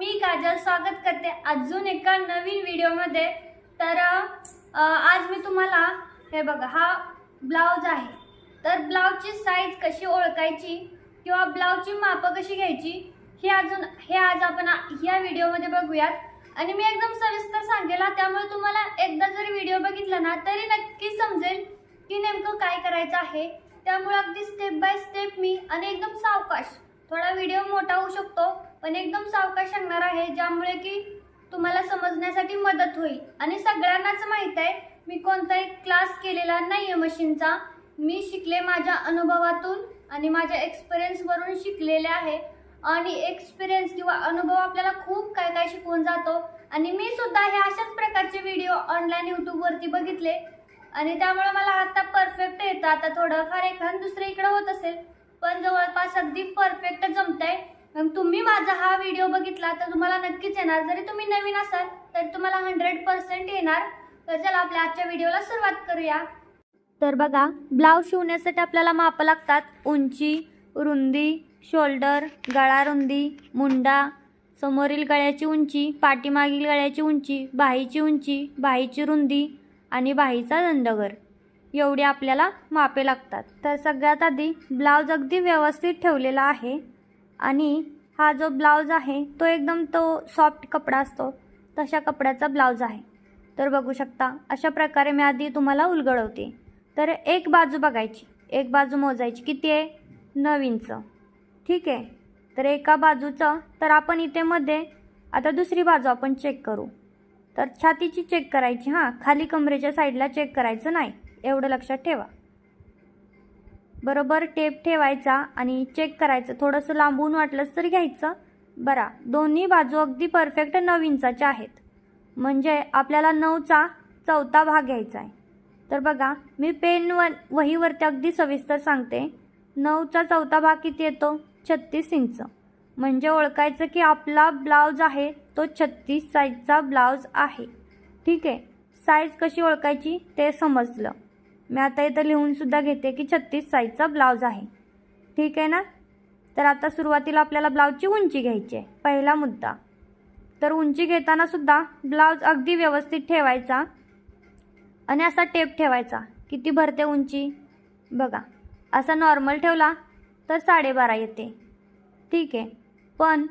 मी काजल स्वागत करते अजून एका नवीन व्हिडिओमध्ये. तर आज मी तुम्हाला हे बघा हा ब्लाऊज आहे. तर ब्लाऊजची साईज कशी ओळखायची किंवा ब्लाऊजची मापं कशी घ्यायची हे अजून हे आज आपण ह्या व्हिडिओमध्ये बघूयात. आणि मी एकदम सविस्तर सांगेल त्यामुळे तुम्हाला एकदा जरी व्हिडिओ बघितला ना तरी नक्की समजेल की नेमकं काय करायचं आहे. त्यामुळे अगदी स्टेप बाय स्टेप मी आणि एकदम सावकाश थोडा व्हिडिओ मोठा होऊ शकतो. पण एकदम सावकाश सांगणार आहे ज्यामुळे की तुम्हाला समजण्यासाठी मदत होईल. आणि सगळ्यांनाच माहीत आहे मी कोणताही क्लास केलेला नाही आहे मशीनचा मी शिकले माझ्या अनुभवातून आणि माझ्या एक्सपिरियन्सवरून शिकलेले आहे. आणि एक्सपिरियन्स किंवा अनुभव आपल्याला खूप काय काय शिकवून जातो. आणि मी सुद्धा हे अशाच प्रकारचे व्हिडिओ ऑनलाईन यूट्यूबवरती बघितले. आणि त्यामुळे मला आता परफेक्ट येतं आता थोडंफार एखादं दुसरं इकडं होत असेल पण जवळपास अगदी परफेक्ट जमत आहे मग तुम्ही माझा हा व्हिडिओ बघितला तर तुम्हाला नक्कीच येणार. जरी तुम्ही नवीन असाल तरी तुम्हाला हंड्रेड पर्सेंट येणार. तर चला आपल्या आजच्या व्हिडिओला सुरुवात करूया. तर बघा ब्लाऊज शिवण्यासाठी आपल्याला मापं लागतात. उंची रुंदी शोल्डर गळा रुंदी मुंडा समोरील गळ्याची उंची पाठीमागील गळ्याची उंची बाहीची उंची बाहीची रुंदी आणि बाहीचा दंडगर. एवढी आपल्याला मापे लागतात. तर सगळ्यात आधी ब्लाऊज अगदी व्यवस्थित ठेवलेला आहे. आणि हा जो ब्लाऊज आहे तो एकदम तो सॉफ्ट कपडा असतो. तशा कपड्याचा ब्लाऊज आहे. तर बघू शकता अशा प्रकारे मी आधी तुम्हाला उलगडवते. तर एक बाजू बघायची. एक बाजू मोजायची. किती आहे? नऊ इंच. ठीक आहे? तर एका बाजूचं तर आपण इथे मध्ये आता दुसरी बाजू आपण चेक करू. तर छातीची चेक करायची हां. खाली कमरेच्या साईडला चेक करायचं नाही. एवढं लक्षात ठेवा. बरोबर टेप ठेवायचा आणि चेक करायचं. थोडंसं लांबून वाटलंच तरी घ्यायचं. बरा दोन्ही बाजू अगदी परफेक्ट नऊ इंचाच्या आहेत. म्हणजे आपल्याला नऊचा चौथा भाग घ्यायचा आहे. तर बघा मी पेन व वहीवरती अगदी सविस्तर सांगते. नऊचा चौथा भाग किती येतो? छत्तीस इंच. म्हणजे ओळखायचं की आपला ब्लाऊज आहे तो छत्तीस साईजचा ब्लाऊज आहे. ठीक आहे? साईज कशी ओळखायची? ते समजलं. मी आता इथं लिहूनसुद्धा घेते की छत्तीस साईजचा ब्लाऊज आहे. ठीक आहे ना? तर आता सुरुवातीला आपल्याला ब्लाऊजची उंची घ्यायची आहे. पहिला मुद्दा. तर उंची घेताना सुद्धा ब्लाऊज अगदी व्यवस्थित ठेवायचा आणि असा टेप ठेवायचा. किती भरते उंची? बघा. असा नॉर्मल ठेवला तर साडेबारा येते. ठीक आहे. पण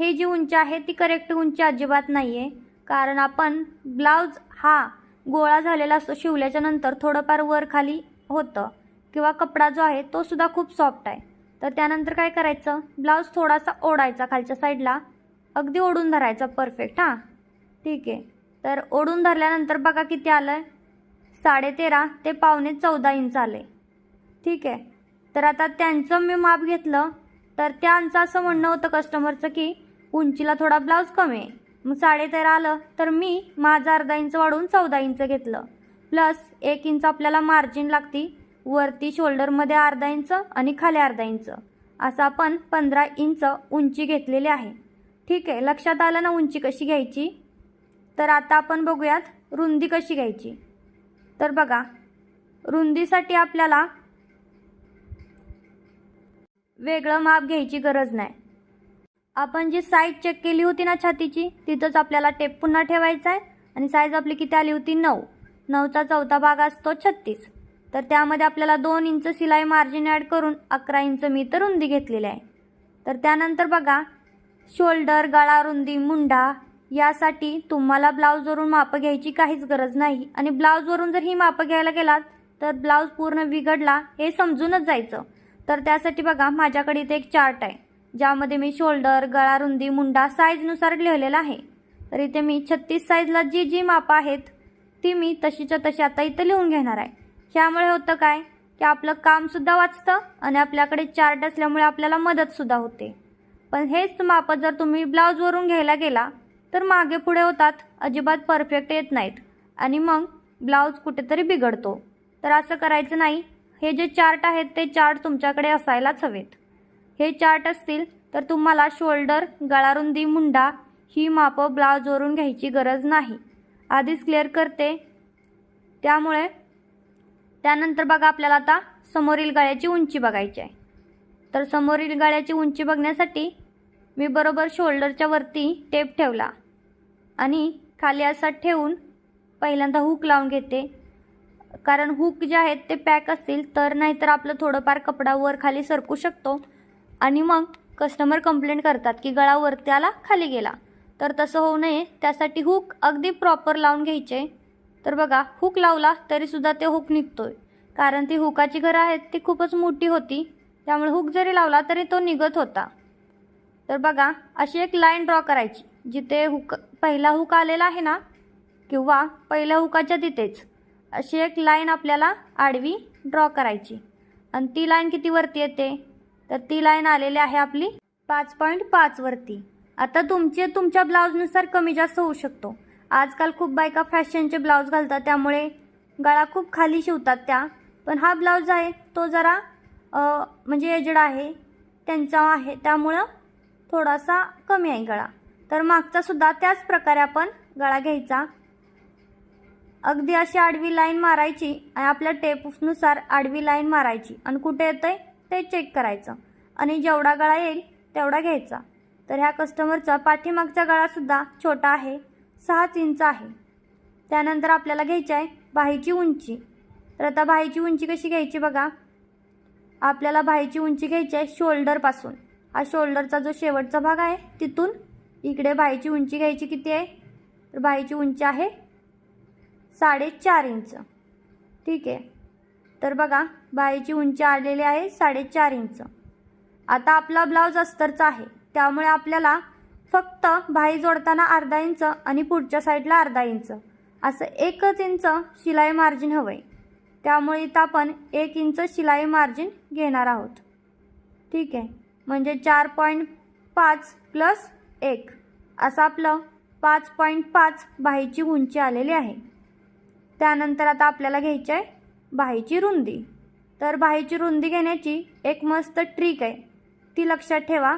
हे जी उंची आहे ती करेक्ट उंची अजिबात नाही आहे कारण आपण ब्लाऊज हा गोळा झालेला असतो. शिवल्याच्या नंतर थोडंफार वर खाली होतं. किंवा कपडा जो आहे तो सुद्धा खूप सॉफ्ट आहे. तर त्यानंतर काय करायचं? ब्लाऊज थोडासा ओढायचा खालच्या साईडला अगदी ओढून धरायचा. परफेक्ट हां? ठीक आहे. तर ओढून धरल्यानंतर बघा किती आलं आहे साडेतेरा ते पावणे चौदा इंच आले. ठीक आहे. तर आता त्यांचं मी माप घेतलं. तर त्यांचं असं म्हणणं होतं कस्टमरचं की उंचीला थोडा ब्लाऊज कमी आहे. मग साडेतेरा आलं तर मी माझं अर्धा इंच वाढवून चौदा इंच घेतलं. प्लस एक इंच आपल्याला मार्जिन लागती. वरती शोल्डरमध्ये अर्धा इंच आणि खाली अर्धा इंच. असं आपण पंधरा इंच उंची घेतलेली आहे. ठीक आहे लक्षात आलं ना उंची कशी घ्यायची? तर आता आपण बघूयात रुंदी कशी घ्यायची. तर बघा रुंदीसाठी आपल्याला वेगळं माप घ्यायची गरज नाही. आपण जी साईज चेक केली होती ना छातीची तिथंच आपल्याला टेप पुन्हा ठेवायचा आहे. आणि साईज आपली किती आली होती? नऊ. नऊचा चौथा भाग असतो छत्तीस. तर त्यामध्ये आपल्याला दोन इंच सिलाई मार्जिन ॲड करून अकरा इंच मी तर रुंदी घेतलेली आहे. तर त्यानंतर बघा शोल्डर गळा रुंदी मुंडा यासाठी तुम्हाला ब्लाऊजवरून मापं घ्यायची काहीच गरज नाही. आणि ब्लाऊजवरून जर ही मापं घ्यायला गेलात तर ब्लाऊज पूर्ण बिघडला हे समजूनच जायचं. तर त्यासाठी बघा माझ्याकडे इथे एक चार्ट आहे. ज्यामध्ये मी शोल्डर गळा रुंदी मुंडा साईजनुसार लिहिलेला आहे. तर इथे मी छत्तीस साईजला जी जी मापं आहेत ती मी तशीच्या तशी आता इथं लिहून घेणार आहे. ह्यामुळे होतं काय? की आपलं कामसुद्धा वाचतं आणि आपल्याकडे चार्ट असल्यामुळे आपल्याला मदतसुद्धा होते. पण हेच मापं जर तुम्ही ब्लाऊजवरून घ्यायला गेला तर मागे पुढे होतात अजिबात परफेक्ट येत नाहीत. आणि मग ब्लाऊज कुठेतरी बिघडतो. तर असं करायचं नाही. हे जे चार्ट आहेत ते चार्ट तुमच्याकडे असायलाच हवेत. हे चार्ट असतील तर तुम्हाला शोल्डर गळारुंदी मुंडा ही मापं ब्लाउजवरून घ्यायची गरज नाही. आधीच क्लिअर करते. त्यामुळे त्यानंतर बघा आपल्याला आता समोरील गळ्याची उंची बघायची आहे. तर समोरील गळ्याची उंची बघण्यासाठी मी बरोबर शोल्डरच्या वरती टेप ठेवला आणि खाली असा ठेवून पहिल्यांदा हुक लावून घेते. कारण हुक जे आहेत ते पॅक असतील तर नाहीतर आपलं थोडंफार कपडा वर खाली सरकू शकतो. आणि मग कस्टमर कंप्लेंट करतात की गळा वरती आला खाली गेला. तर तसं होऊ नये त्यासाठी हुक अगदी प्रॉपर लावून घ्यायचे. तर बघा हुक लावला तरीसुद्धा ते हुक आहे कारण ती हुकाची घरं आहेत ती खूपच मोठी होती. त्यामुळे हुक जरी लावला तरी तो निघत होता. तर बघा अशी एक लाईन ड्रॉ करायची जिथे हुक पहिला हुक आलेला आहे ना किंवा पहिल्या हुकाच्या तिथेच अशी एक लाईन आपल्याला आडवी ड्रॉ करायची. आणि ती लाईन किती वरती येते? तर ती लाईन आलेली आहे आपली पाच पॉईंट पाचवरती आता तुमचे तुमच्या ब्लाऊजनुसार कमी जास्त होऊ शकतो. आजकाल खूप बायका फॅशनचे ब्लाऊज घालतात त्यामुळे गळा खूप खाली शिवतात त्या. पण हा ब्लाऊज आहे तो जरा म्हणजे एजड आहे त्यांचा आहे त्यामुळं थोडासा कमी आहे गळा. तर मागचासुद्धा त्याच प्रकारे आपण गळा घ्यायचा. अगदी अशी आडवी लाईन मारायची आणि आपल्या टेपनुसार आडवी लाईन मारायची. आणि कुठे येतं आहे ते चेक करायचं. आणि जेवढा गळा येईल तेवढा घ्यायचा. तर ह्या कस्टमरचा पाठीमागचा गळासुद्धा छोटा आहे सहाच इंच आहे. त्यानंतर आपल्याला घ्यायची आहे बाहीची उंची. तर आता बाहीची उंची कशी घ्यायची बघा. आपल्याला बाहीची उंची घ्यायची आहे शोल्डरपासून हा शोल्डरचा जो शेवटचा भाग आहे तिथून इकडे बाहीची उंची घ्यायची किती आहे? तर बाहीची उंची आहे साडेचार इंच ठीक आहे. तर बघा बाहीची उंची आलेली आहे साडेचार इंच. आता आपला ब्लाऊज अस्तरचा आहे. त्यामुळे आपल्याला फक्त बाही जोडताना अर्धा इंच आणि पुढच्या साईडला अर्धा इंच. असं एकच इंच शिलाई मार्जिन हवं आहे त्यामुळे इथं आपण एक इंच शिलाई मार्जिन घेणार आहोत. ठीक आहे. म्हणजे चार पॉईंट पाच प्लस एक. असं आपलं पाच पॉईंट पाच बाहीची उंची आलेली आहे. त्यानंतर आता आपल्याला घ्यायची आहे बाहीची रुंदी. तर बाहीची रुंदी घेण्याची एक मस्त ट्रिक आहे. ती लक्षात ठेवा.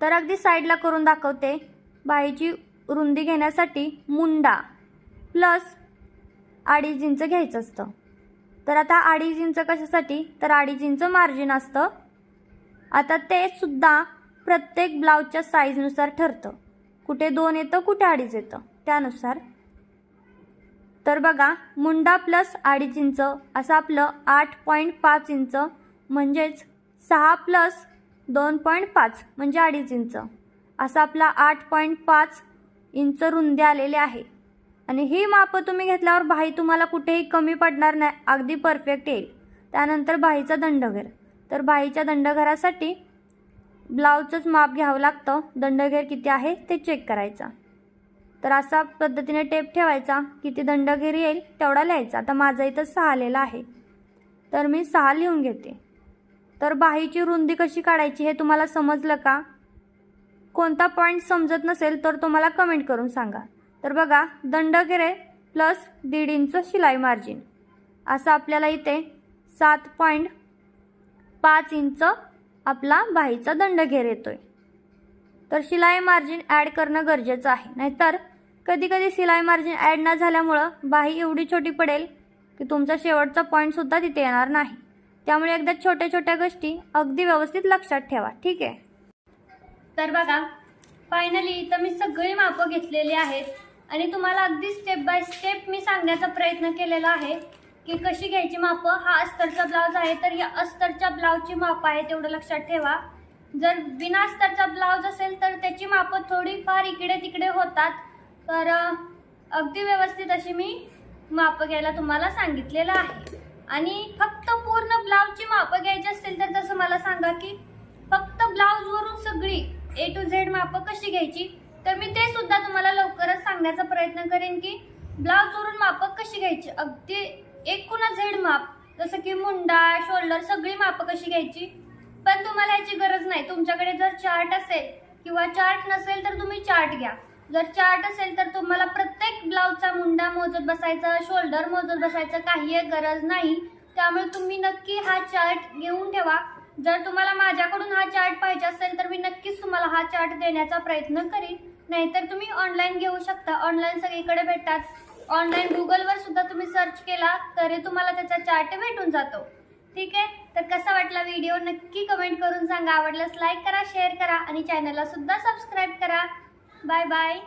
तर अगदी साईडला करून दाखवते बाहीची रुंदी घेण्यासाठी मुंडा प्लस अडीच इंच घ्यायचं असतं. तर आता अडीच इंच कशासाठी? तर अडीच इंच मार्जिन असतं. आता ते सुद्धा प्रत्येक ब्लाऊजच्या साईजनुसार ठरतं. कुठे दोन येतं कुठे अडीच येतं. त्यानुसार तर बघा मुंडा प्लस अडीच इंच असं आपलं आठ पॉईंट पाच इंच म्हणजेच सहा प्लस दोन पॉईंट पाच म्हणजे अडीच इंच. असं आपला आठ पॉईंट पाच इंच रुंदी आलेली आहे. आणि ही मापं तुम्ही घेतल्यावर भाई तुम्हाला कुठेही कमी पडणार नाही अगदी परफेक्ट येईल. त्यानंतर भाईचं दंडघर. तर भाईच्या दंडघरासाठी ब्लाऊजचंच माप घ्यावं लागतं. दंडघेर किती आहे ते चेक करायचा. तर असा पद्धतीने टेप ठेवायचा. किती दंडघेर येईल तेवढा लिहायचा. आता माझा इथं सहा आलेला आहे. तर मी सहा लिहून घेते. तर बाहीची रुंदी कशी काढायची हे तुम्हाला समजलं का? कोणता पॉईंट समजत नसेल तर तुम्हाला कमेंट करून सांगा. तर बघा दंडघेरे प्लस दीड इंच शिलाई मार्जिन असं आपल्याला इथे सात पॉईंट पाच इंच आपला बाहीचा दंडघेर येतोय. तर शिलाई मार्जिन ॲड करणं गरजेचं आहे. नाहीतर कधी कधी मार्जिन ॲड न झाल्यामुळं बाही एवढी छोटी पडेल की तुमचा शेवटचा पॉईंटसुद्धा तिथे येणार नाही. त्यामुळे एकदा छोट्या छोट्या गोष्टी अगदी व्यवस्थित लक्षात ठेवा. ठीक आहे? तर बघा फायनली इथं मी सगळी मापं घेतलेली आहेत आणि तुम्हाला अगदी स्टेप बाय स्टेप मी सांगण्याचा प्रयत्न केलेला आहे की कशी घ्यायची मापं. हा अस्तरचा ब्लाऊज आहे तर या अस्तरच्या ब्लाऊजची मापं आहे तेवढं लक्षात ठेवा. जर बिना अस्तरचा ब्लाऊज असेल तर त्याची मापं थोडीफार इकडे तिकडे होतात. तर अगदी व्यवस्थित अशी मी मापं घ्यायला तुम्हाला सांगितलेलं आहे. आणि फक्त पूर्ण ब्लाऊजची मापं घ्यायची असतील तर तसं मला सांगा की फक्त ब्लाऊजवरून सगळी ए टू झेड मापं कशी घ्यायची? तर मी ते सुद्धा तुम्हाला लवकरच सांगण्याचा प्रयत्न करेन की ब्लाऊजवरून मापं कशी घ्यायची? अगदी एकूण झेड माप जसं की मुंडा शोल्डर सगळी मापं कशी घ्यायची? पण तुम्हाला याची गरज नाही. तुमच्याकडे जर चार्ट असेल किंवा चार्ट नसेल तर तुम्ही चार्ट घ्या. जर चार्ट असेल तर तुम्हाला प्रत्येक ब्लाऊजचा मुंडा मोजत बसायचा शोल्डर मोजत बसायचं काही गरज नाही. त्यामुळे तुम्ही नक्की हा चार्ट घेऊन ठेवा. जर तुम्हाला माझ्याकडून हा चार्ट पाहिजे असेल तर मी नक्कीच तुम्हाला हा चार्ट देण्याचा प्रयत्न करीन. नाहीतर तुम्ही ऑनलाईन घेऊ शकता. ऑनलाईन सगळीकडे भेटतात. ऑनलाईन गुगलवर सुद्धा तुम्ही सर्च केला तरी तुम्हाला त्याचा चार्ट भेटून जातो. ठीक आहे? तर कसा वाटला व्हिडिओ नक्की कमेंट करून सांगा. आवडल्यास लाईक करा शेअर करा आणि चॅनलला सुद्धा सबस्क्राईब करा. Bye bye